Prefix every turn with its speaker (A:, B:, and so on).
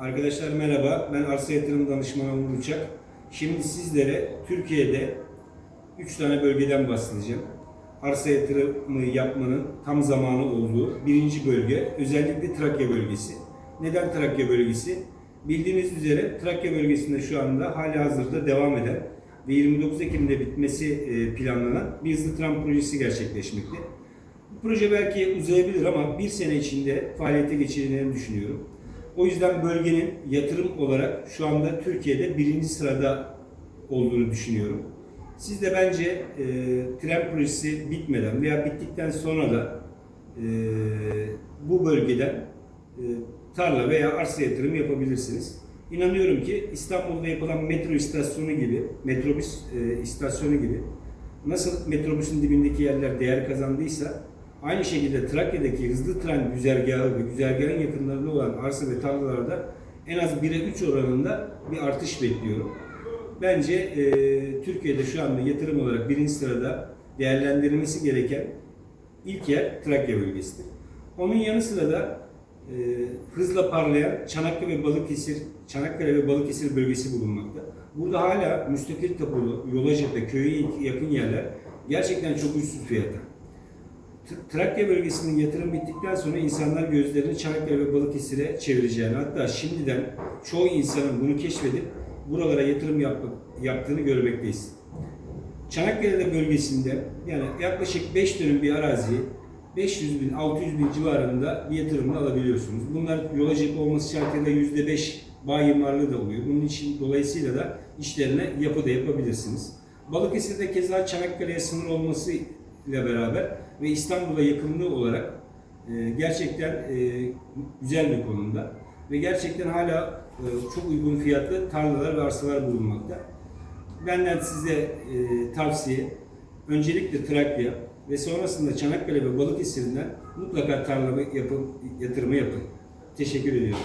A: Arkadaşlar merhaba, ben Arsa Yatırım Danışmanı Onur Uçak. Şimdi sizlere Türkiye'de 3 tane bölgeden bahsedeceğim. Arsa yatırımı yapmanın tam zamanı olduğu birinci bölge, özellikle Trakya bölgesi. Neden Trakya bölgesi? Bildiğiniz üzere Trakya bölgesinde şu anda hali hazırda devam eden ve 29 Ekim'de bitmesi e, planlanan bir hızlı tram projesi gerçekleşmekte. Bu proje belki uzayabilir ama bir sene içinde faaliyete geçireceğini düşünüyorum. O yüzden bölgenin yatırım olarak şu anda Türkiye'de birinci sırada olduğunu düşünüyorum. Siz de bence e, tren projesi bitmeden veya bittikten sonra da e, bu bölgeden e, tarla veya arsa yatırımı yapabilirsiniz. İnanıyorum ki İstanbul'da yapılan metro istasyonu gibi, metrobüs e, istasyonu gibi nasıl metrobüsün dibindeki yerler değer kazandıysa aynı şekilde Trakya'daki hızlı tren güzergahı ve güzergahın yakınlarında olan arsa ve tarlalarda en az 1'e 3 oranında bir artış bekliyorum. Bence e, Türkiye'de şu anda yatırım olarak birinci sırada değerlendirilmesi gereken ilk yer Trakya bölgesidir. Onun yanı sıra da e, hızla parlayan Çanakkale ve Balıkesir, Çanakkale ve Balıkesir bölgesi bulunmakta. Burada hala müstakil tapulu, Yolacık'ta köye yakın yerler gerçekten çok ucuz fiyata. Trakya bölgesinin yatırım bittikten sonra insanlar gözlerini Çanakkale ve Balıkesir'e çevireceğini hatta şimdiden çoğu insanın bunu keşfedip buralara yatırım yap- yaptığını görmekteyiz. Çanakkale bölgesinde yani yaklaşık 5 dönüm bir arazi 500 bin 600 bin civarında bir yatırımını alabiliyorsunuz. Bunlar yolacak olması şartıyla %5 bağ imarlığı da oluyor. Bunun için dolayısıyla da işlerine yapı da yapabilirsiniz. Balıkesir'de keza Çanakkale'ye sınır olması ile beraber ve İstanbul'a yakınlığı olarak e, gerçekten e, güzel bir konumda ve gerçekten hala e, çok uygun fiyatlı tarlalar ve arsalar bulunmakta. Benden size e, tavsiye öncelikle Trakya ve sonrasında Çanakkale ve Balıkesir'den mutlaka tarlama yapın, yatırımı yapın. Teşekkür ediyorum.